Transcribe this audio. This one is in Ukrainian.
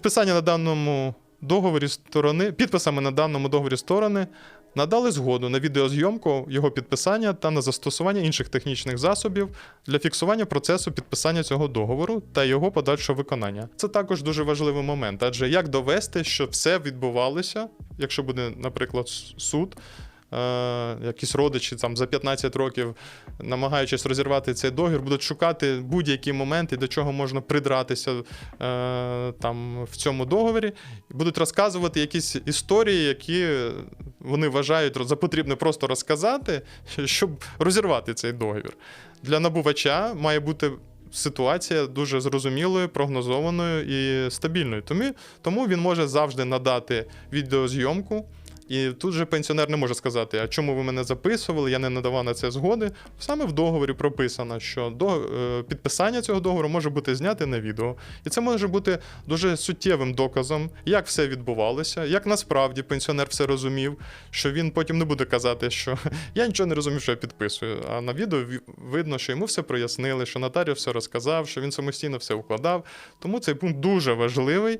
Підписання на даному договорі сторони, підписами на даному договорі сторони надали згоду на відеозйомку його підписання та на застосування інших технічних засобів для фіксування процесу підписання цього договору та його подальшого виконання. Це також дуже важливий момент, адже як довести, що все відбувалося, якщо буде, наприклад, суд. Е, якісь родичі там за 15 років, намагаючись розірвати цей договір, будуть шукати будь-які моменти, до чого можна придратися е, там в цьому договорі, і будуть розказувати якісь історії, які вони вважають за потрібне просто розказати, щоб розірвати цей договір. Для набувача має бути. Ситуація дуже зрозумілою, прогнозованою і стабільною. Тому, тому він може завжди надати відеозйомку, і тут же пенсіонер не може сказати, а чому ви мене записували, я не надавав на це згоди. Саме в договорі прописано, що до, е, підписання цього договору може бути зняте на відео. І це може бути дуже суттєвим доказом, як все відбувалося, як насправді пенсіонер все розумів, що він потім не буде казати, що я нічого не розумів, що я підписую. А на відео ві- видно, що йому все прояснили, що нотаріус все розказав, що він самостійно все укладав. Тому цей пункт дуже важливий.